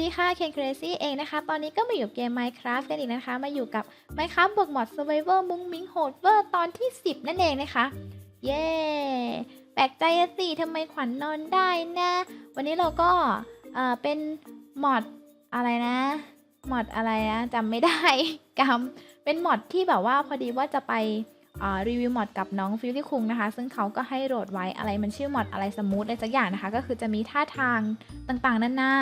ดีค่ะเคนเครซี่เองนะคะ ตอนนี้ก็มาอยู่เกม Minecraft กันอีกนะคะ มาอยู่กับ Minecraft บวกหมด Survivor มุ้งมิ้งโหดเวอร์ตอนที่ 10 นั่นเองนะคะ เย้ แปลกใจสิทำไมขวัญนอนได้นะ วันนี้เราก็เอ่อเป็นมอดอะไรนะมอดอะไรนะจำไม่ได้กำเป็นมอดที่แบบว่าพอดีว่าจะไปอ่อรีวิวมอดกับน้องฟิลลี่คุงนะคะ ซึ่งเขาก็ให้โหลดไว้อะไรมันชื่อมอดอะไรสมูทอะไรสักอย่างนะคะ ก็คือจะมีท่าทางต่างๆนานา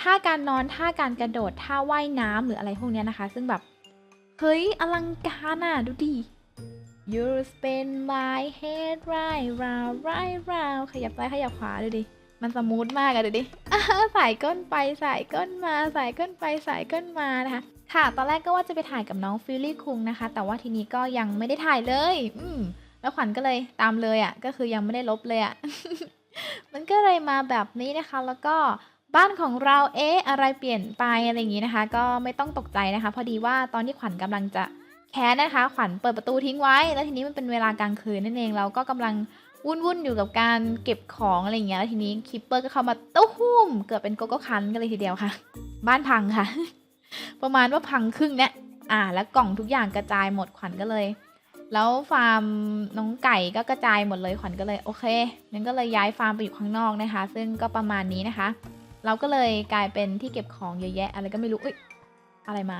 ท่าการนอนท่าการกระโดดท่าว่ายน้ำหรืออะไรพวกเนี้ยนะคะ ซึ่งแบบเฮ้ยอลังการอะดูดิ You spin my head right round right round ขยับซ้ายขยับขวาดูดิ มันสมูทมากอะดูดิสายก้นไปสายก้นมาสายก้นไปสายก้นมานะคะ ค่ะ ตอนแรกก็ว่าจะไปถ่ายกับน้องฟิลลี่คุงนะคะ แต่ว่าทีนี้ก็ยังไม่ได้ถ่ายเลย อืมแล้วขวัญก็เลยตามเลยอะ่ะ ก็คือยังไม่ได้ลบเลยอะ่ะ มันก็เลยมาแบบนี้นะคะ แล้วก็ บ้านของเราเอ๊ะอะไรเปลี่ยนไปอะไรอย่างนี้นะคะ ก็ไม่ต้องตกใจนะคะ พอดีว่าตอนที่ขวัญกำลังจะแคสนะคะ ขวัญเปิดประตูทิ้งไว้ แล้วทีนี้มันเป็นเวลากลางคืนนั่นเองเราก็กำลังวุ่นวุ่นอยู่กับการเก็บของอะไรอย่างเงี้ยแล้วทีนี้คิปเปอร์ก็เข้ามาตุ้มเกิดเป็นโกโก้คันกันเลยทีเดียวค่ะ บ้านพังค่ะ ประมาณว่าพังครึ่งเนี่ยอ่า แล้วกล่องทุกอย่างกระจายหมดขวัญก็เลย แล้วฟาร์มน้องไก่ก็กระจายหมดเลยขวัญก็เลยโอเคงั้นก็เลยย้ายฟาร์มไปอยู่ข้างนอกนะคะ ซึ่งก็ประมาณนี้นะคะ เราก็เลยกลายเป็นที่เก็บของเยอะแยะ อะไรก็ไม่รู้เอ้ยอะไรมา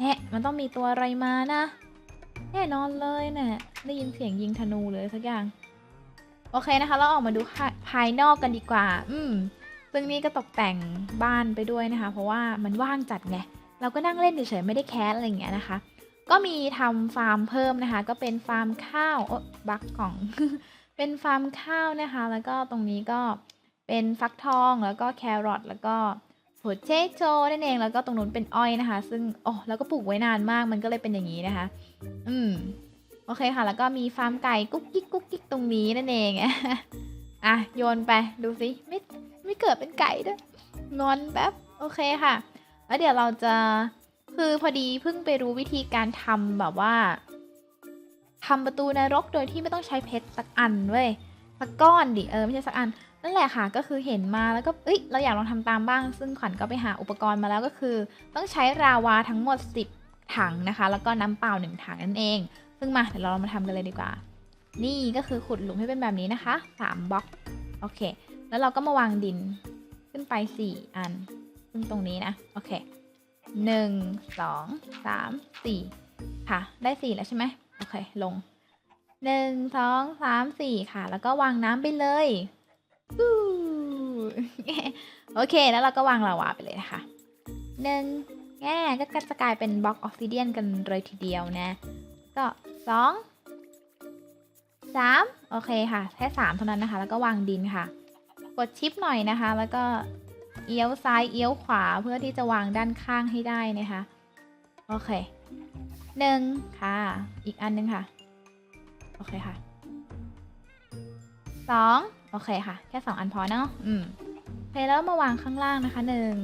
แฮะมันต้องมีตัวอะไรมานะ แน่นอนเลยนะ่ะได้ยินเสียงยิงธนูเลยสักอย่าง โอเคนะคะ เราออกมาดูภายนอกกันดีกว่า อืมซึ่งนี่ก็ตกแต่งบ้านไปด้วยนะคะ เพราะว่ามันว่างจัดไง เราก็นั่งเล่นเฉยๆไม่ได้แคสอะไรอย่างเงี้ยนะคะ ก็มีทำฟาร์มเพิ่มนะคะ ก็เป็นฟาร์มข้าวโอ๊ะบักกล่อง เป็นฟาร์มข้าวนะคะ แล้วก็ตรงนี้ก็ เป็นฟักทองแล้วก็แครอทแล้วก็โพเทโตนั่นเองแล้วก็ตรงนู้นเป็นอ้อยนะคะ ซึ่งโอ้แล้วก็ปลูกไว้นานมากมันก็เลยเป็นอย่างนี้นะคะ อืมโอเคค่ะ แล้วก็มีฟาร์มไก่กุ๊กกิ๊กกุ๊กกิ๊กตรงนี้นั่นเองอะโยนไปดูสิไม่ไม่เกิดเป็นไก่ด้วยงอนแบบโอเคค่ะ แล้วเดี๋ยวเราจะคือพอดีเพิ่งไปรู้วิธีการทำแบบว่าทำประตูนรกโดยที่ไม่ต้องใช้เพชรสักอันเว้ยสักก้อนดิเออไม่ใช่สักอัน นั่นแหละค่ะก็คือเห็นมาแล้วก็เอ้ยเราอยากลองทำตามบ้าง ซึ่งขวัญก็ไปหาอุปกรณ์มาแล้วก็คือ ต้องใช้ราวาทั้งหมด 10 ถังนะคะ แล้วก็น้ำเปล่าหนึ่งถังนั่นเอง ซึ่งมาเดี๋ยวเรามาทำกันเลยดีกว่า นี่ก็คือขุดหลุมให้เป็นแบบนี้นะคะ3บล็อกโอเค แล้วเราก็มาวางดินขึ้นไป 4 อัน ซึ่งตรงนี้นะโอเค1 2 3 4ค่ะได้4แล้วใช่ไหมโอเคลง1 2 3 4ค่ะ แล้วก็วางน้ำไปเลย ฟู้โอเค แล้วเราก็วางลาวาไปเลยนะคะหนึ่งแง่ก็จะกลายเป็นบล็อกออฟซิเดียนกันเลยทีเดียวนะ ก็สองสามโอเคค่ะ แค่สามเท่านั้นนะคะ แล้วก็วางดินค่ะ กดชิปหน่อยนะคะ แล้วก็เอี้ยวซ้ายเอี้ยวขวาเพื่อที่จะวางด้านข้างให้ได้นะคะ โอเคหนึ่งค่ะ อีกอันหนึงค่ะ โอเคค่ะสอง โอเคค่ะ แค่สองอันพอเนาะอืมโอเคแล้วมาวางข้างล่างนะคะหนึ่ง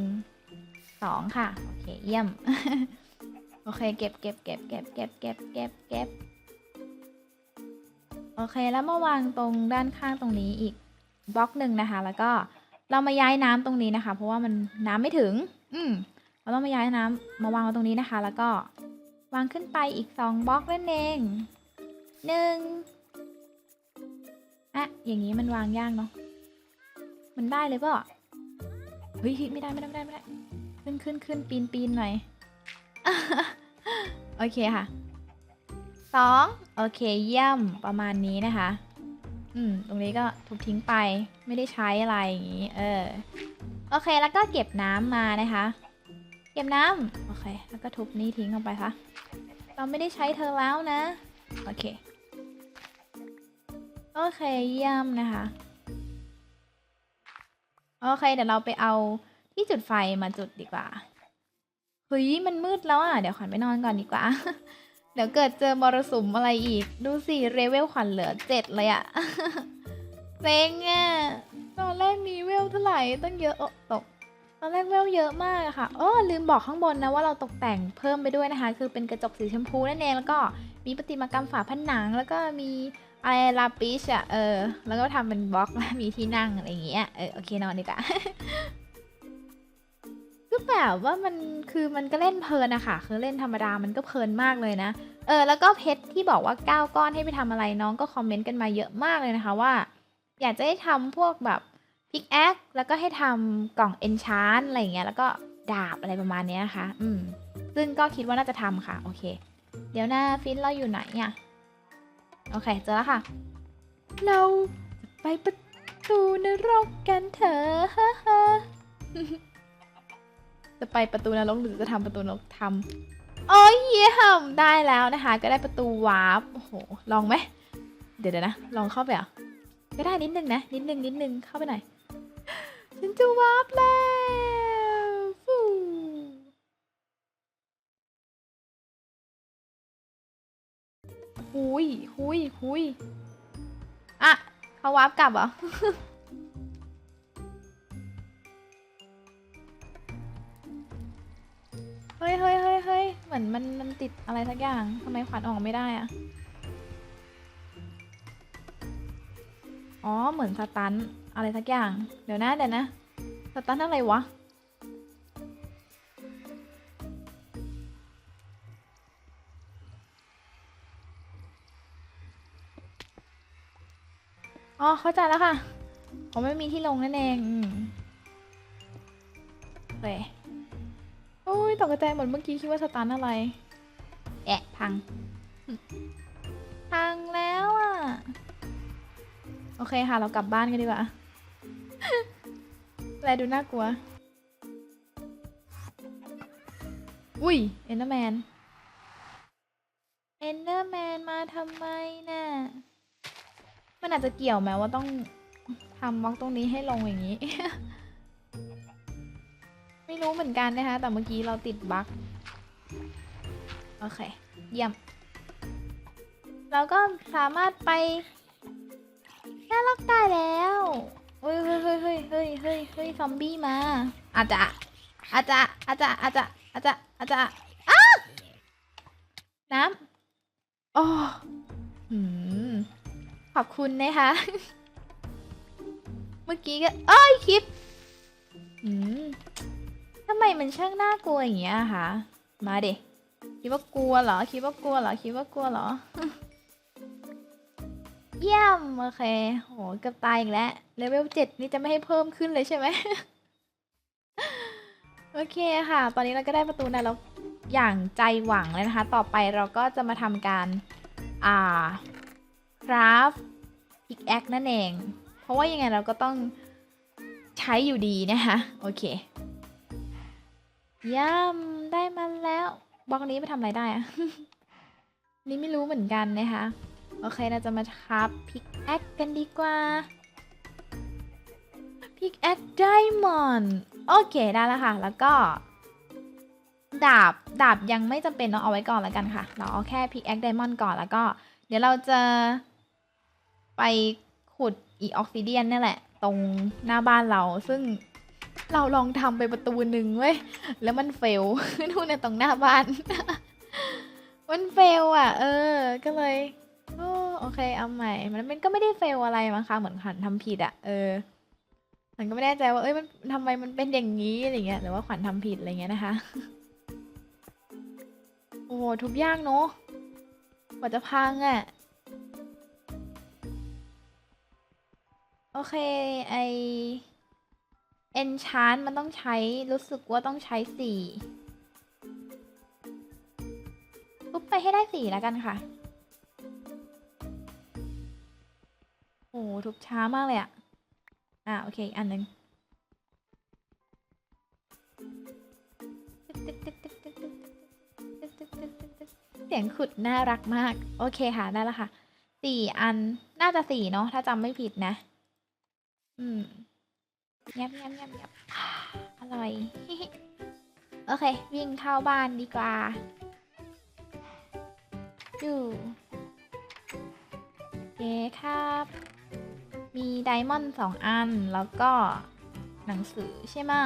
สองค่ะ โอเค เยี่ยม โอเค เก็บเก็บเก็บเก็บเก็บเก็บเก็บเก็บโอเค แล้วมาวางตรงด้านข้างตรงนี้อีกบล็อกหนึ่งนะคะ แล้วก็เรามาย้ายน้ำตรงนี้นะคะ เพราะว่ามันน้ำไม่ถึง อืมเราต้องมาย้ายน้ำมาวางไว้ตรงนี้นะคะ แล้วก็วางขึ้นไปอีกสองบล็อกนั่นเองหนึ่ง อะอย่างนี้มันวางยากเนาะ มันได้เลยเปล่าเฮ้ยไม่ได้ไม่ได้ไม่ได้ไม่ได้ ขึ้นขึ้นขึ้นปีนปีนหน่อย โอเคค่ะสองโอเคเยี่ยมประมาณนี้นะคะ อืม ตรงนี้ก็ถูกทิ้งไปไม่ได้ใช้อะไรอย่างนี้ เออ โอเคแล้วก็เก็บน้ำมานะคะ เก็บน้ำโอเค แล้วก็ทุบนี้ทิ้งลงไปค่ะ เราไม่ได้ใช้เธอแล้วนะ โอเค โอเคเยี่ยมนะคะ โอเคเดี๋ยวเราไปเอาที่จุดไฟมาจุดดีกว่าเฮ้ยมันมืดแล้วอะ เดี๋ยวขวัญไปนอนก่อนดีกว่า เดี๋ยวเกิดเจอมรสุมอะไรอีก ดูสิเรเวลขวัญเหลือเจ็ดเลยอะเซ็งอะตอนแรกมีเวลเท่าไหร่ตั้งเยอะอตกตอนแรกเวลเยอะมากอะค่ะโอ้ลืมบอกข้างบนนะว่าเราตกแต่งเพิ่มไปด้วยนะคะ คือเป็นกระจกสีชมพูนั่นเองแล้วก็มีประติมากรรมฝาผนังแล้วก็มี อะไรลาปิชอะเออ แล้วก็ทำเป็นบล็อกมีที่นั่งอะไรอย่างเงี้ยเออโอเคนอนดีกว่าก็แบบว่ามันคือมันก็เล่นเพลินอะค่ะคือเล่นธรรมดามันก็เพลินมากเลยนะ เออ แล้วก็เพชรที่บอกว่า9ก้อนให้ไปทำอะไรน้องก็คอมเมนต์กันมาเยอะมากเลยนะคะว่า อยากจะให้ทำพวกแบบพิกแอคแล้วก็ให้ทำกล่องเอนชานอะไรอย่างเงี้ยแล้วก็ดาบอะไรประมาณนี้นะคะ อืม ซึ่งก็คิดว่าน่าจะทำค่ะ โอเค เดี๋ยวนะฟินเราอยู่ไหนอะ โอเค เจอแล้วค่ะ เราจะไปประตูนรกกันเถอะฮ่าฮ่าจะไปประตูนรกหรือจะทำประตูนรกทำโอ้ยเยี่ยมได้แล้วนะคะ ก็ได้ประตูวาร์ปโอ้โหลองไหมเดี๋ยวนะ ลองเข้าไปเหรอะก็ได้นิดนึงนะ นิดนึงนิดนึงเข้าไปหน่อยฉันจะวาร์ปแล้ว หุยหุยหุยอะเขาวาร์ปกลับเหรอ เฮ้ยเฮ้ยเฮ้ยเฮ้ยเหมือนมันมันติดอะไรสักอย่างทำไมขวัญออกไม่ได้อะอ๋อ เหมือนสตันอะไรสักอย่าง เดี๋ยวนะเดี๋ยวนะสตันอะไรวะ เข้าใจแล้วค่ะผมไม่มีที่ลงนั่นเองอืมโอเคโอ้ยตกใจหมดเมื่อกี้คิดว่าสตันอะไร แอะพัง พังแล้วอะ โอเคค่ะ เรากลับบ้านกันดีกว่าแลดูน่ากลัว อุ้ย เอนเดอร์แมน เอนเดอร์แมนมาทำไมน่ะ มันอาจจะเกี่ยวไหมว่าต้องทำบล็อกตรงนี้ให้ลงอย่างนี้ ไม่รู้เหมือนกันนะคะ แต่เมื่อกี้เราติดบั๊กโอเค เยี่ยม เราก็สามารถไปน่ารักได้แล้วเฮ้ยเฮ้ยเฮ้ยเฮ้ยเฮ้ยเฮ้ยเฮ้ยซอมบี้มา อาจจะอาจจะอาจจะอาจจะอาจจะอาจจะอ้าน้ำโอ้หืม ขอบคุณนะคะ เมื่อกี้ก็เอ้ยคลิปหืมทำไมมันช่างน่ากลัวอย่างเงี้ยอะคะมาเด็คิดว่ากลัวเหรอ คิดว่ากลัวเหรอ คิดว่ากลัวเหรอ เยี่ยมโอเค โหเกือบตายอีกแล้ว เลเวลเจ็ดนี่จะไม่ให้เพิ่มขึ้นเลยใช่ไหม โอเคค่ะ ตอนนี้เราก็ได้ประตูนรกอย่างใจหวังเลยนะคะ ต่อไปเราก็จะมาทำการ อ่า คราฟพิกแอคนั่นเอง เพราะว่ายังไงเราก็ต้องใช้อยู่ดีนะคะ โอเคย่ำได้มาแล้วบล็อกนี้ไปทำอะไรได้อะนี่ไม่รู้เหมือนกันนะคะ โอเคเราจะมาทับพิกแอคกันดีกว่าพิกแอคไดมอนด์โอเค ได้แล้วค่ะ แล้วก็ ดาบ ดาบยังไม่จำเป็นเนาะเอาไว้ก่อนแล้วกันค่ะ เราเอาแค่พิกแอคไดมอนด์ก่อนแล้วก็ เดี๋ยวเราจะ ไปขุดอีออกซิเดียนนี่แหละ ตรงหน้าบ้านเราซึ่งเราลองทำไปประตูหนึ่งเว้ย แล้วมันเฟลนู่นในตรงหน้าบ้าน มันเฟลอะ เออ ก็เลยโอโอเคเอาใหม่มันมันก็ไม่ได้เฟลอะไรมั้งคะเหมือนขวัญทำผิดอะ เออมันก็ไม่แน่ใจว่า เอ้ย มันทำไมมันเป็นอย่างนี้อะไรเงี้ย หรือว่าขวัญทำผิดอะไรเงี้ยนะคะ โอ้โหทุบยากเนอะกว่าจะพังอะ โอเค ไอ enchant มันต้องใช้รู้สึกว่าต้องใช้สี่ทุบไปให้ได้สี่แล้วกันค่ะ โอ้ทุบช้ามากเลยอะอะ โอเค อันหนึ่งเสียงขุดน่ารักมาก โอเคค่ะ ได้แล้วค่ะสี่อันน่าจะสี่เนาะถ้าจำไม่ผิดนะ อืมเงียบเงียบเงียบเงียบอร่อย โอเค วิ่งเข้าบ้านดีกว่าดูโอเคครับ มีไดมอนด์สองอัน แล้วก็หนังสือใช่ไหมะ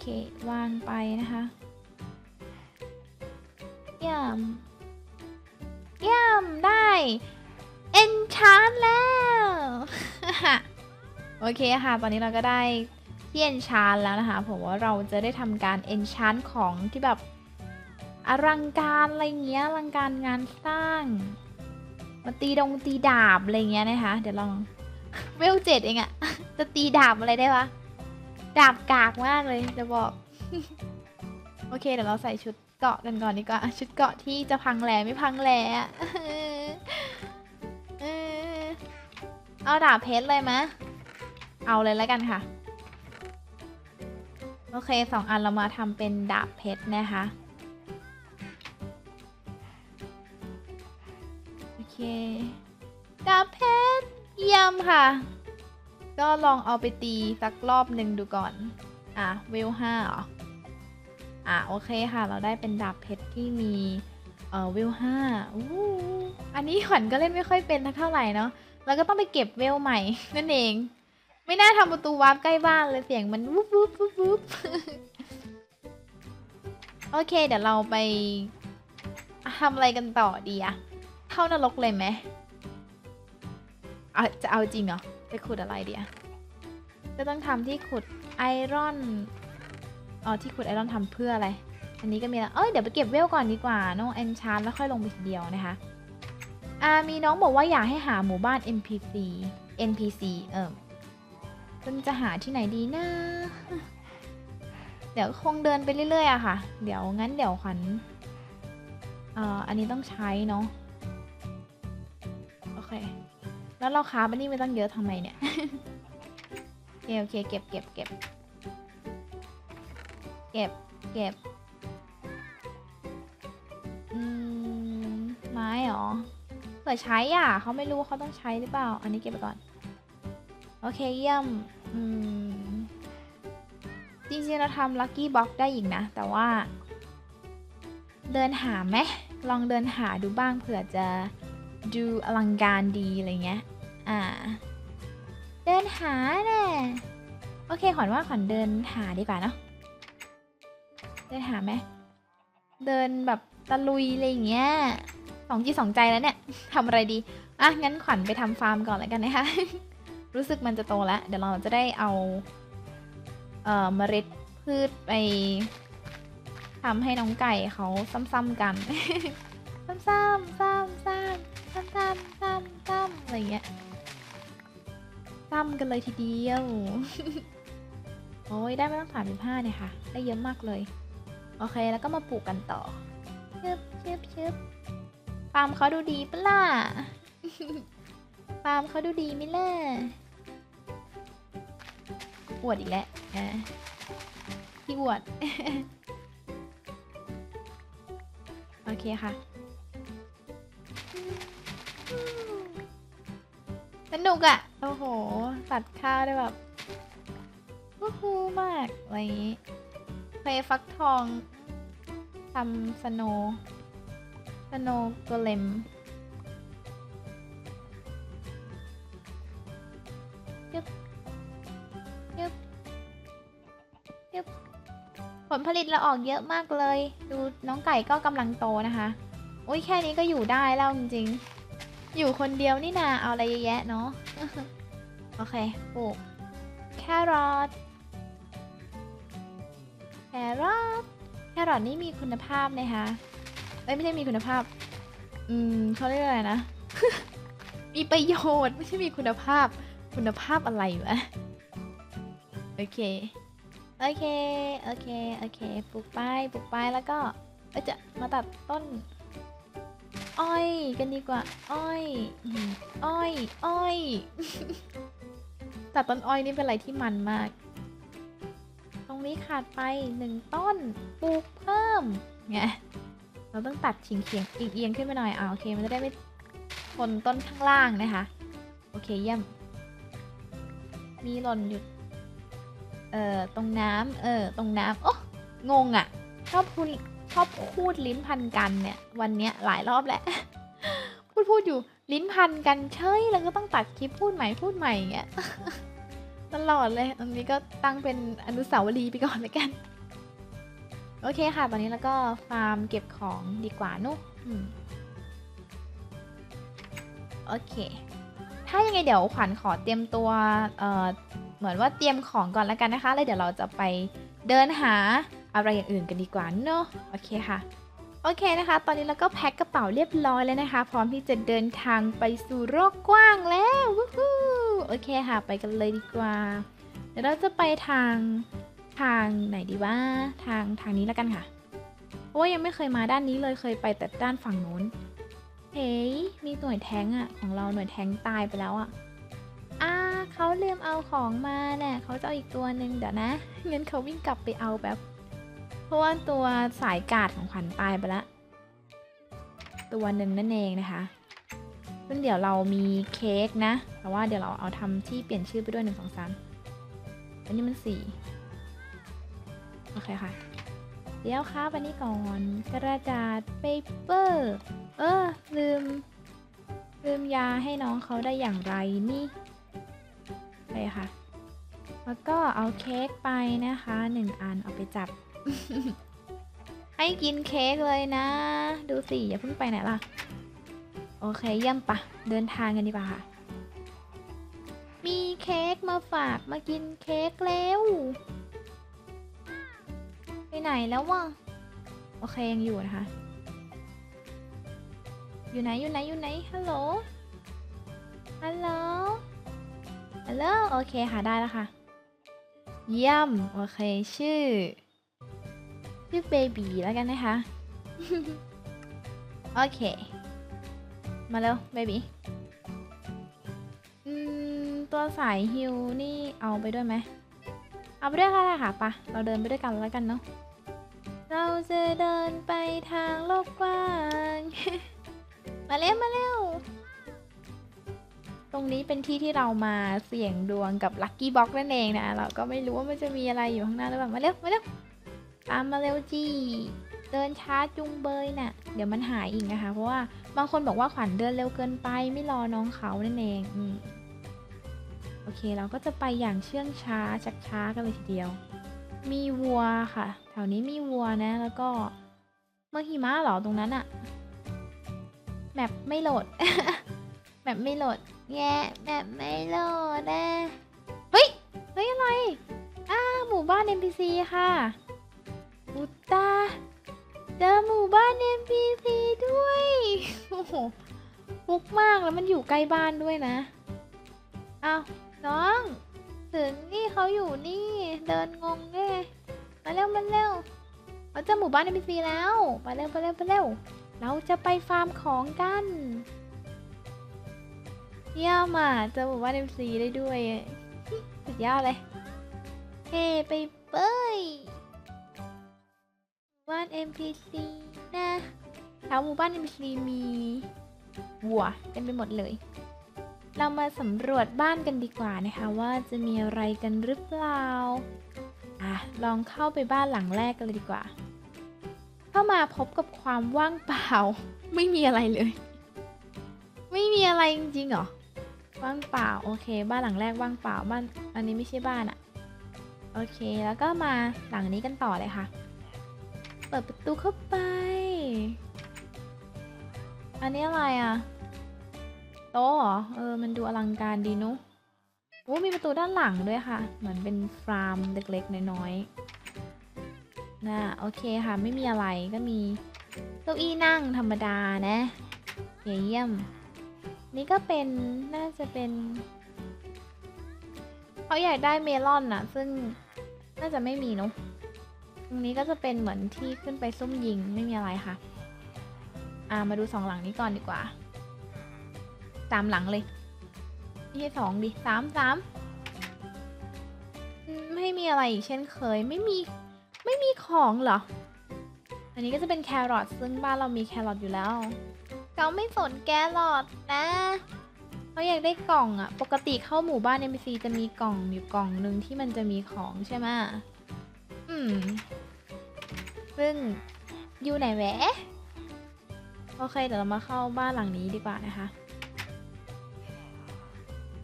เค วางไปนะคะเยี่ยมเยี่ยมได้ ชาร์นแล้ว โอเคค่ะ ตอนนี้เราก็ได้ที่เอนชาร์นแล้วนะคะ ผมว่าเราจะได้ทำการเอนชานของที่แบบอลังการอะไรเงี้ยอลังการงานสร้าง มาตีดงตีดาบอะไรเงี้ยนะคะ เดี๋ยวลองเวลเจ็ดเองอะจะตีดาบอะไรได้ปะดาบกากมากเลยจะบอก โอเค เดี๋ยวเราใส่ชุดเกาะกันก่อนดีกว่า ชุดเกาะที่จะพังแหลไม่พังแหล เอาดาบเพชรเลยมะเอาเลยแล้วกันค่ะ โอเคสองอันเรามาทำเป็นดาบเพชรนะคะ โอเค ดาบเพชรเยี่ยมค่ะ ก็ลองเอาไปตีสักรอบหนึ่งดูก่อน อะเวลห้าเหรอ อะโอเคค่ะ เราได้เป็นดาบเพชรที่มีเอ่อเวลห้าอู้อันนี้ขวัญก็เล่นไม่ค่อยเป็นเท่าไหร่เนาะ แล้วก็ต้องไปเก็บเวลใหม่ นั่นเอง ไม่น่าทำประตูวาร์ปใกล้บ้านเลยเสียงมันวุบวุบวุบวุบโอเค เดี๋ยวเราไปทำอะไรกันต่อดีอะเข้านรกเลยไหมเอาจะเอาจริงเหรอ ไปขุดอะไรเดียจะต้องทำที่ขุดไอรอนอ๋อที่ขุดไอรอนทำเพื่ออะไร อันนี้ก็มีแล้ว เอ้ย เดี๋ยวไปเก็บเวลก่อนดีกว่าน้องแอนชานแล้วค่อยลงไปทีเดียวนะคะ อ่ามีน้องบอกว่าอยากให้หาหมู่บ้าน NPC NPC เออซึ่งจะหาที่ไหนดีนะ เดี๋ยวคงเดินไปเรื่อยๆอะค่ะ เดี๋ยวงั้นเดี๋ยวขวัญเอ่ออันนี้ต้องใช้เนาะ โอเค แล้วเราค้าบันนี่ไม่ต้องเยอะทำไมเนี่ยโอเคโอเคเก็บเก็บเก็บเก็บเก็บ อืม ไม้เหรอ เผื่อใช้อะเขาไม่รู้เขาต้องใช้หรือเปล่า อันนี้เก็บไปก่อน โอเคเยี่ยม อืม จริงๆเราทำลัคกี้บ็อกได้อีกนะ แต่ว่า เดินหาไหมลองเดินหาดูบ้างเผื่อจะดูอลังการดีอะไรเงี้ย อ่า เดินหาแน่โอเคขวัญว่าขวัญเดินหาดีกว่าเนาะ เดินหาไหม เดินแบบตะลุยอะไรอย่างเงี้ย สองจีสองใจแล้วเนี่ยทำอะไรดี อะ งั้นขวัญไปทำฟาร์มก่อนแล้วกันนะคะ รู้สึกมันจะโตแล้ว เดี๋ยวเราจะได้เอา เอ่อเมล็ดพืชไปทำให้น้องไก่เขาซ้ำๆกัน ซ้ำๆซ้ำๆซ้ำๆซ้ำๆซ้ำๆซ้ำอะไรอย่างเงี้ย ซ้ำกันเลยทีเดียว โอ้ยได้ไม่ต้องสามสิบห้าเนี่ยค่ะ ได้เยอะมากเลย โอเค แล้วก็มาปลูกกันต่อชึบชึบชึบ ฟาร์มเขาดูดีปะล่ะฟาร์มเขาดูดีไหมล่ะอวดอีกแล้วอะพี่อวด โอเคค่ะ สนุกอะโอ้โห ตัดข้าวได้แบบวู้ฮู้มาก อะไรอย่างนี้เพลย์ฟักทองทำสโนส โนโกเลมยึบยึบยึบผลผลิตเราออกเยอะมากเลย ดูน้องไก่ก็กำลังโตนะคะอุ้ยแค่นี้ก็อยู่ได้แล้วจริงๆ อยู่คนเดียวนี่นาเอาอะไรเยอะแยะเนาะโอเคปลูกแครอทแครอทแครอทนี่มีคุณภาพนะคะ เอ้ยไม่ใช่มีคุณภาพ อืมเขาเรียกอะไรนะ มีประโยชน์ไม่ใช่มีคุณภาพ คุณภาพอะไรวะ โอเค โอเค โอเค โอเค ปลูกไปปลูกไปแล้วก็เอจะมาตัดต้น อ้อยกันดีกว่า อ้อย อ้อย อ้อย ตัดต้นอ้อยนี่เป็นอะไรที่มันมาก ตรงนี้ขาดไปหนึ่งต้น ปลูกเพิ่ม ไง เราต้องตัดชิงเคียงอีกเอียงขึ้นไปหน่อยอ่าโอเคมันจะได้ไม่ชนต้นข้างล่างนะคะ โอเคเยี่ยม มีหล่นอยู่เอ่อตรงน้ำเออตรงน้ำโอ้งงอะ่ะชอบพูดชอบพูดลิ้นพันกันเนี่ย วันเนี้ยหลายรอบแหละ พูดพูดอยู่ลิ้นพันกันเฉยแล้วก็ต้องตัดคลิปพูดใหม่พูดใหม่อย่างเงี้ยตลอดเลย อันนี้ก็ตั้งเป็นอนุสาวรีย์ไปก่อนเลยกัน โอเคค่ะ ตอนนี้แล้วก็ฟาร์มเก็บของดีกว่านุโอเค ถ้ายังไงเดี๋ยวขวัญขอเตรียมตัวเอ่อเหมือนว่าเตรียมของก่อนแล้วกันนะคะ แล้วเดี๋ยวเราจะไปเดินหาอะไรอย่างอื่นกันดีกว่าเนาะ โอเคค่ะ โอเคนะคะ ตอนนี้เราก็แพ็คกระเป๋าเรียบร้อยแล้วนะคะ พร้อมที่จะเดินทางไปสู่โลกกว้างแล้ว วู้ฮู้โอเคค่ะ ไปกันเลยดีกว่า เดี๋ยวเราจะไปทาง ทางไหนดีว่าทางทางนี้แล้วกันค่ะเพราะว่ายังไม่เคยมาด้านนี้เลยเคยไปแต่ด้านฝั่งนู้นเฮ้ยมีหน่วยแทงอะของเราหน่วยแทงตายไปแล้วอะอ่าเขาลืมเอาของมาเนี่ยเขาจะเอาอีกตัวหนึ่งเดี๋ยวนะงั้นเขาวิ่งกลับไปเอาแบบ เพราะว่าตัวสายกาดของขวัญตายไปแล้วตัวหนึ่งนั่นเองนะคะ ซึ่งเดี๋ยวเรามีเค้กนะ แต่ว่าเดี๋ยวเราเอาทำที่เปลี่ยนชื่อไปด้วยหนึ่งสองสามอันนี้มันสี่ โอเคค่ะ เดี๋ยวครับอันนี้ก่อนกระดาษเปเปอร์ เออ ลืม ลืมยาให้น้องเขาได้อย่างไรนี่ไปค่ะ แล้วก็เอาเค้กไปนะคะหนึ่งอันเอาไปจับ ให้กินเค้กเลยนะ ดูสิ อย่าเพิ่งไปไหนล่ะ โอเคเยี่ยมปะ เดินทางกันดีกว่าค่ะ มีเค้กมาฝากมากินเค้กแล้ว ไปไหนแล้ววะโอเคยังอยู่นะคะ อยู่ไหนอยู่ไหนอยู่ไหนฮัลโหลฮัลโหลฮัลโหลโอเคค่ะได้แล้วค่ะเยี่ยมโอเคชื่อ ชื่อเบบีแล้วกันนะคะ โอเค มาเร็วเบบีอืมตัวสายฮิวนี่เอาไปด้วยไหมเอาไปด้วยค่ะได้ค่ะปะเราเดินไปด้วยกันแล้วกันเนาะ เราจะเดินไปทางโลกกว้าง มาเร็วมาเร็ว ตรงนี้เป็นที่ที่เรามาเสี่ยงดวงกับลัคกี้บ็อกนั่นเองนะ เราก็ไม่รู้ว่ามันจะมีอะไรอยู่ข้างหน้าหรือเปล่า มาเร็วมาเร็ว ตามมาเร็วจีเดินช้าจุงเบยน่ะ เดี๋ยวมันหายอีกนะคะ เพราะว่าบางคนบอกว่าขวัญเดินเร็วเกินไป ไม่รอน้องเขานั่นเองอืมโอเค เราก็จะไปอย่างเชื่องช้าชักช้ากันเลยทีเดียว มีวัวค่ะ แถวนี้มีวัวนะ แล้วก็เมื่อหิมะหรอตรงนั้นอะแมปไม่โหลด แมปไม่โหลดแง่แมปไม่โหลดนะเฮ้ย เฮ้ยอะไร อ้าหมู่บ้าน NPC ค่ะ อุตตาเจอหมู่บ้าน NPC ด้วย โอ้โหฟุกมากแล้วมันอยู่ใกล้บ้านด้วยนะ อ้าว น้อง ถึงนี่เขาอยู่นี่ เดินงงแน่ มาเร็วมาเร็วเราจอหมู่บ้าน NPC แล้วมาเร็วมาเร็วมาเร็วเราจะไปฟาร์มของกันเยี่ยมอะเจอหมู่บ้าน NPC ได้ด้วยสุดยอดเลยเฮ้ไปเป้ยหมู่บ้าน NPC นะแถวหมู่บ้าน NPC มีวัวเต็มไปหมดเลย เรามาสำรวจบ้านกันดีกว่านะคะ ว่าจะมีอะไรกันหรือเปล่าะลองเข้าไปบ้านหลังแรกกันเลยดีกว่า เข้ามาพบกับความว่างเปล่า ไม่มีอะไรเลย ไม่มีอะไรจริงๆหรอ ว่างเปล่า โอเค บ้านหลังแรกว่างเปล่า บ้าน อันนี้ไม่ใช่บ้านอะโอเค แล้วก็มาหลังนี้กันต่อเลยค่ะ เปิดประตูเข้าไป อันนี้อะไรอะโต๊ะเหรอ เออ มันดูอลังการดีเนุ โอ้มีประตูด้านหลังด้วยค่ะ เหมือนเป็นฟาร์มเล็กๆน้อยๆน่ะโอเคค่ะไม่มีอะไรก็มีเก้าอี้นั่งธรรมดานะเยี่ยม นี่ก็เป็นน่าจะเป็นเขาอยากได้เมลอนนะซึ่งน่าจะไม่มีเนอะตรงนี้ก็จะเป็นเหมือนที่ขึ้นไปซุ่มยิงไม่มีอะไรค่ะ อ่ามาดูสองหลังนี้ก่อนดีกว่าสามหลังเลย ไม่ใช่สองดิสามสามไม่มีอะไรอีกเช่นเคยไม่มีไม่มีของเหรอ อันนี้ก็จะเป็นแครอทซึ่งบ้านเรามีแครอทอยู่แล้ว เขาไม่สนแครอทนะเขาอยากได้กล่องอะปกติเข้าหมู่บ้าน NPC จะมีกล่องอยู่กล่องหนึ่งที่มันจะมีของใช่ไหมอืมซึ่งอยู่ไหนแหวะโอเคเดี๋ยวเรามาเข้าบ้านหลังนี้ดีกว่านะคะ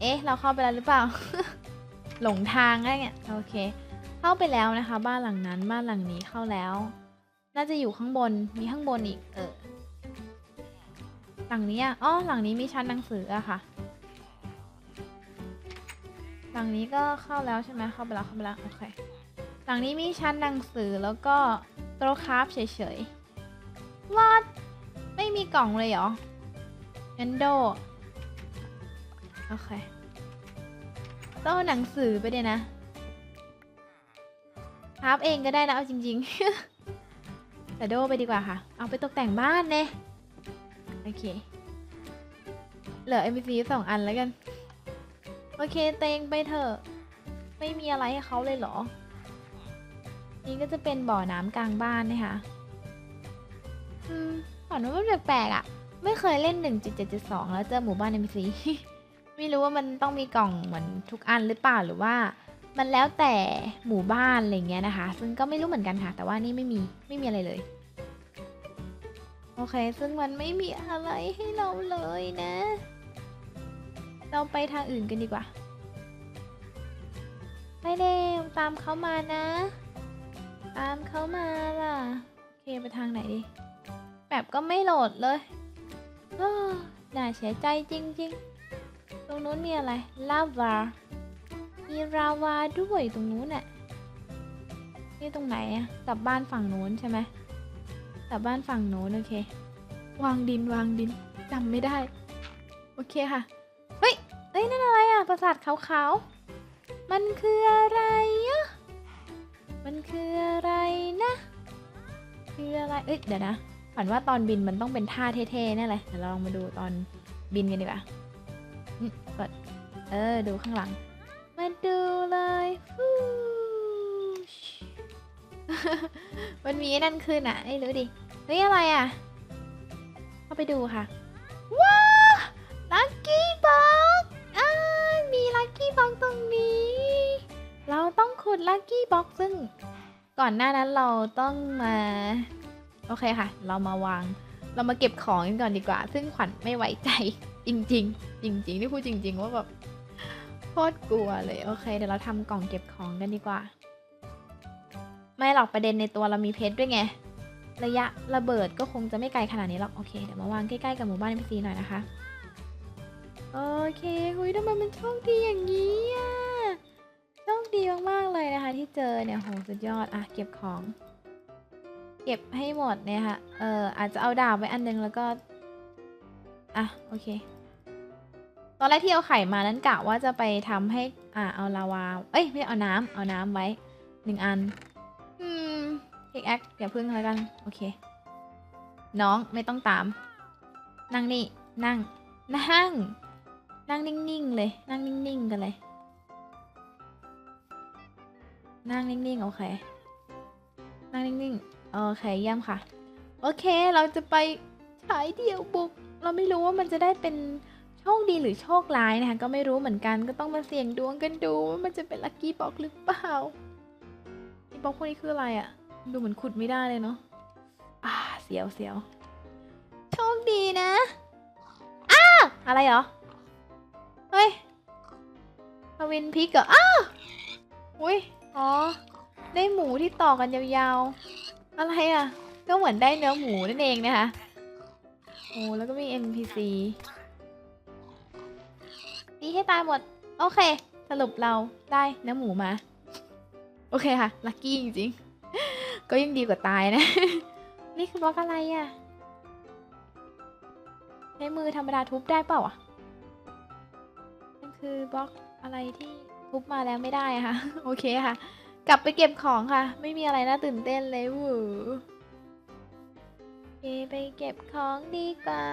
เอ๊ะ เราเข้าไปแล้วหรือเปล่า หลงทางอะไรเงี้ยโอเค เข้าไปแล้วนะคะ บ้านหลังนั้นบ้านหลังนี้เข้าแล้ว น่าจะอยู่ข้างบนมีข้างบนอีกเออหลังนี้อะอ๋อหลังนี้มีชั้นหนังสืออะค่ะ หลังนี้ก็เข้าแล้วใช่ไหมเข้าไปแล้วเข้าไปแล้วโอเคหลังนี้มีชั้นหนังสือแล้วก็โต๊ะคราฟเฉยๆ What ไม่มีกล่องเลยเหรอ Endo โอเค ต้องเอาหนังสือไปเดี๋ยนะคราฟเองก็ได้นะเอาจริงๆ แต่โดไปดีกว่าค่ะ เอาไปตกแต่งบ้านเน่โอเค เหลือ NPC สองอันแล้วกัน โอเคเตงไปเถอะ ไม่มีอะไรให้เขาเลยเหรอ นี่ก็จะเป็นบ่อน้ำกลางบ้านนะคะอืมฝันว่ามันแปลกๆอะ ไม่เคยเล่น 1.7.2 แล้วเจอหมู่บ้าน NPC ไม่รู้ว่ามันต้องมีกล่องเหมือนทุกอันหรือเปล่าหรือว่า มันแล้วแต่หมู่บ้านอะไรเงี้ยนะคะ ซึ่งก็ไม่รู้เหมือนกันค่ะ แต่ว่านี่ไม่มีไม่มีอะไรเลย โอเค ซึ่งมันไม่มีอะไรให้เราเลยนะ เราไปทางอื่นกันดีกว่า ไปเร็วตามเขามานะ ตามเขามาล่ะโอเคไปทางไหนดีแบบก็ไม่โหลดเลยอ้อน่าเสียใจจริง ๆ ตรงนู้นมีอะไรลาวามีราวาด้วยตรงนู้นน่ะนี่ตรงไหนอะกลับบ้านฝั่งนู้นใช่ไหมกลับบ้านฝั่งนู้นโอเค วางดินวางดินจำไม่ได้ โอเคค่ะ เฮ้ยเฮ้ยนั่นอะไรอะปราสาทขาวๆ มันคืออะไรอะมันคืออะไรนะ คืออะไร เอ้ยเดี๋ยวนะฝันว่าตอนบินมันต้องเป็นท่าเท่ๆแน่เลยเดี๋ยวเราลองมาดูตอนบินกันดีกว่า กดเออ ดูข้างหลัง มาดูเลยมันมีนั่นขึ้นอะไอ้รู้ดิ เฮ้ย อะไรอะ เข้าไปดูค่ะ ว้าลัคกี้บ็อกอ้ามีลัคกี้บ็อกตรงนี้ เราต้องขุดลัคกี้บ็อกซึ่งก่อนหน้านั้นเราต้องมา โอเคค่ะ เรามาวาง เรามาเก็บของกันก่อนดีกว่า ซึ่งขวัญไม่ไว้ใจ จริงๆจริงๆที่พูดจริง ๆ ว่าแบบโคตรกลัวเลย โอเค เดี๋ยวเราทำกล่องเก็บของกันดีกว่า ไม่หรอกประเด็นในตัวเรามีเพชรด้วยไง ระยะระเบิดก็คงจะไม่ไกลขนาดนี้หรอก โอเค เดี๋ยวมาวางใกล้ๆกับหมู่บ้านพีซีหน่อยนะคะ โอเคคุยทำไมมันโชคดีอย่างนี้อะโชคดีมากๆเลยนะคะ ที่เจอเนี่ยโหสุดยอด อะ เก็บของ เก็บให้หมดเนี่ยค่ะ เอออาจจะเอาดาบไว้อันนึงแล้วก็ อะ โอเค ตอนแรกที่เอาไข่มานั้นกะว่าจะไปทำให้ อ่า เอาลาวา เอ้ย ไม่เอาน้ำเอาน้ำไว้หนึ่งอัน อืมเทคแอคอย่าพึ่งแล้วกัน โอเค น้องไม่ต้องตาม นั่งนี่ นั่ง นั่ง นั่งนิ่งๆเลย นั่งนิ่งๆกันเลย นั่งนิ่งๆโอเคนั่งนิ่งๆโอเคเยี่ยมค่ะ โอเค เราจะไปฉายเดี่ยวบุก เราไม่รู้ว่ามันจะได้เป็นโชคดีหรือโชคร้ายนะคะ ก็ไม่รู้เหมือนกันก็ต้องมาเสี่ยงดวงกันดูว่ามันจะเป็นลัคกี้บ็อกหรือเปล่าลัคกี้บ็อกพวกนี้คืออะไรอะ่ะดูเหมือนขุดไม่ได้เลยเนาะอ่าเสียวเสียวโชคดีนะอ้าอะไรเหรอเฮ้ยทวินพิกเหรออ้าวอุ้ยอ๋อได้หมูที่ต่อกันยาวๆ อะไรอะ ก็เหมือนได้เนื้อหมูนั่นเองนะคะ โอ้แล้วก็มี NPC ตีให้ตายหมด โอเค สรุปเราได้เนื้อหมูมา โอเคค่ะ ลัคกี้จริงๆ ก็ยังดีกว่าตายนะ นี่คือบล็อกอะไรอะ ใช้มือธรรมดาทุบได้เปล่าอะมันคือบล็อกอะไรที่ทุบมาแล้วไม่ได้อะค่ะ โอเคค่ะ กลับไปเก็บของค่ะ ไม่มีอะไรน่าตื่นเต้นเลยวูโอ เคไปเก็บของดีกว่า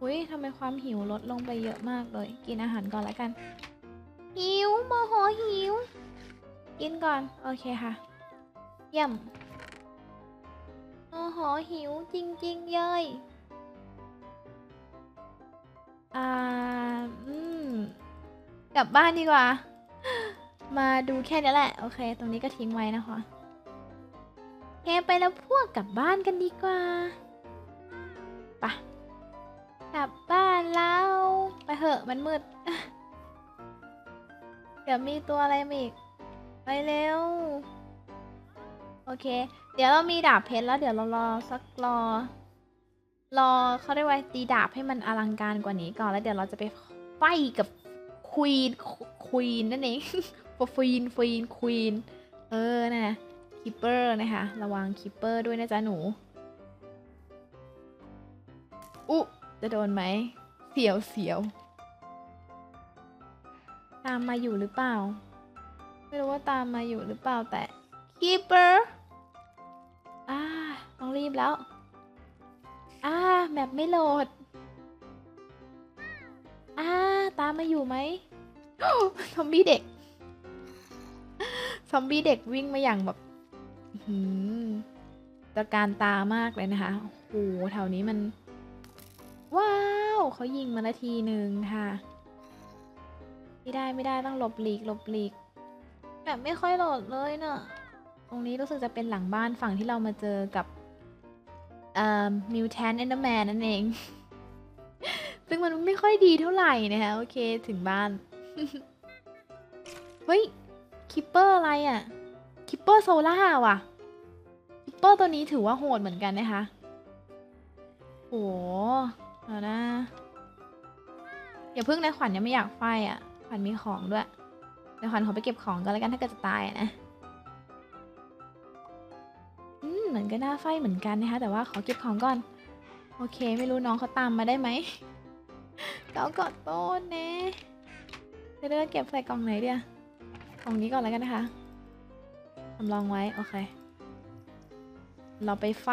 อุ้ยทำไมความหิวลดลงไปเยอะมากเลย กินอาหารก่อนแล้วกัน หิวโมโหหิว กินก่อน โอเคค่ะ เยี่ยมโมโหหิวจริง ๆ เย้ยอ่า อืม กลับบ้านดีกว่า มาดูแค่นี้แหละ โอเค ตรงนี้ก็ทิ้งไว้นะคะ โอเคไปแล้วพวกกลับบ้านกันดีกว่าไปะกลับบ้านแล้ว ไปเหอะมันมืด เดี๋ยวมีตัวอะไรมาอีก ไปเร็ว โอเค เดี๋ยวเรามีดาบเพชรแล้วเดี๋ยวเรารอสักรอ รอเขาเรียกว่าตีดาบให้มันอลังการกว่านี้ก่อนแล้วเดี๋ยวเราจะไปไฟกับควีนควีนนั่นเองฟวีนฟวีนควีน เออนะ คิปเปอร์นะคะ ระวังคิปเปอร์ด้วยนะจ๊ะหนู อุ๊จะโดนไหม เสียวเสียว ตามมาอยู่หรือเปล่า ไม่รู้ว่าตามมาอยู่หรือเปล่าแต่ Keeper อ่าต้องรีบแล้ว อ่าแมปไม่โหลด อ่าตามมาอยู่ไหมซอมบี้เด็ก ซอมบี้เด็กวิ่งมาอย่างแบบ ตระการตามากเลยนะคะโอ้โหแถวนี้มัน ว้าว เขายิงมานาทีหนึ่งค่ะไม่ได้ไม่ได้ต้องหลบหลีกหลบหลีก แบบไม่ค่อยโหลดเลยเนอะตรงนี้รู้สึกจะเป็นหลังบ้านฝั่งที่เรามาเจอกับเอ่อมิวแทนเอนเดอร์แมนนั่นเอง ซึ่งมันไม่ค่อยดีเท่าไหร่นะคะโอเคถึงบ้าน เฮ้ย คิปเปอร์อะไรอะ่ะ คิปเปอร์โซล่าว่ะ เปอร์ตัวนี้ถือว่าโหดเหมือนกันนะคะโหเอานะอย่าเพิ่งนะขวัญยังไม่อยากไฟอะ่ะ ขวัญมีของด้วยเดี๋ยวขวัญขอไปเก็บของกันแล้วกันถ้าเกิดจะตายนะอืมเหมือนก็น่าไฟเหมือนกันนะคะ แต่ว่าขอเก็บของก่อน โอเค ไม่รู้น้องเขาตามมาได้ไหมเรากอดโต้นเนะจะเลือกเก็บใส่กล่องไหนเดียกล่องนี้ก่อนแล้วกันนะคะทำลองไว้ โอเค เราไปไฟ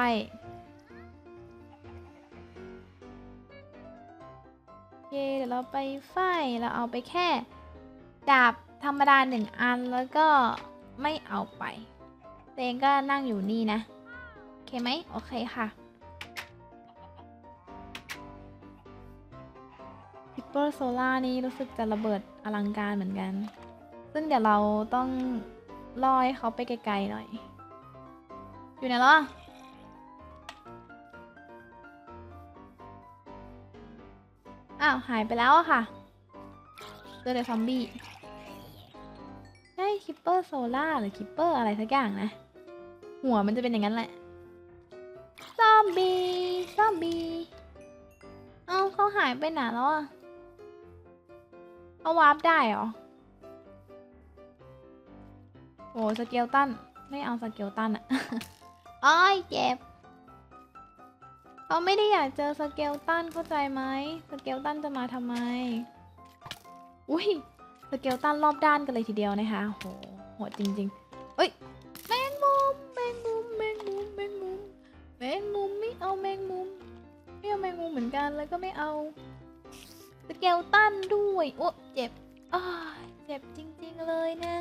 โอเคเดี๋ยวเราไปไฟเราเอาไปแค่ ดาบธรรมดาหนึ่งอันแล้วก็ไม่เอาไปตัวเองก็นั่งอยู่นี่นะ โอเคไหมโอเคค่ะพิปเปอร์โซล่านี่รู้สึกจะระเบิดอลังการเหมือนกัน ซึ่งเดี๋ยวเราต้องลอยเขาไปไกลๆหน่อย อยู่ไหนล่ะอ้าวหายไปแล้วอะค่ะเจอแต่ซอมบี้ใช่คิปเปอร์โซล่าหรือคิปเปอร์อะไรสักอย่างนะ หัวมันจะเป็นอย่างนั้นแหละ ซอมบี้ ซอมบี้ เอ้าเขาหายไปไหนแล้วอะเขาวาร์ปได้เหรอ โอ้สเกลตัน ไม่เอาสเกลตันอะ อ้อยเจ็บเขาไม่ได้อยากเจอสเกลตันเข้าใจไหมสเกลตันจะมาทำไม อุ้ยสเกลตันรอบด้านกันเลยทีเดียวนะคะโหโหดจริงๆเอ้ยแมงมุมแมงมุมแมงมุมแมงมุมแมงมุมไม่เอาแมงมุมไม่เอาแมงมุมเหมือนกันแล้วก็ไม่เอาสเกลตันด้วยโอ้เจ็บอ้าเจ็บจริง ๆเลยนะ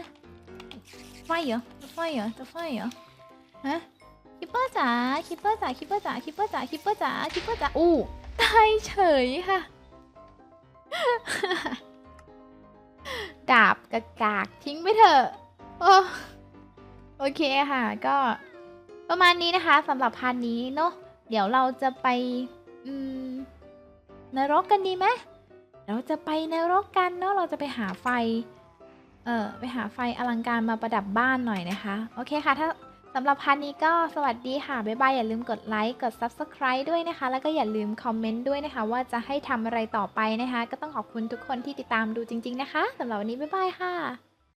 ไฟเหรอจะไฟเหรอจะไฟเหรอฮะ คิปเปอร์จ๋าคิปเปอร์จ๋าคิปเปอร์จ๋าคิปเปอร์จ๋าคิปเปอร์จ๋าคิปเปอร์จ๋าอู้ตายเฉยค่ะ ดาบกากากทิ้งไปเถอะโอ้โอเคค่ะก็ประมาณนี้นะคะสำหรับพาร์ทนี้เนาะเดี๋ยวเราจะไปอืมนรกกันดีไหมเราจะไปนรกกันเนาะเราจะไปหาไฟ เออไปหาไฟอลังการมาประดับบ้านหน่อยนะคะ โอเคค่ะ ถ้า สำหรับพาร์ทนี้ก็สวัสดีค่ะ บ๊ายบาย อย่าลืมกดไลค์ กด Subscribe ด้วยนะคะ แล้วก็อย่าลืมคอมเมนต์ด้วยนะคะ ว่าจะให้ทำอะไรต่อไปนะคะ ก็ต้องขอบคุณทุกคนที่ติดตามดูจริง ๆ นะคะสำหรับวันนี้ บ๊ายบายค่ะ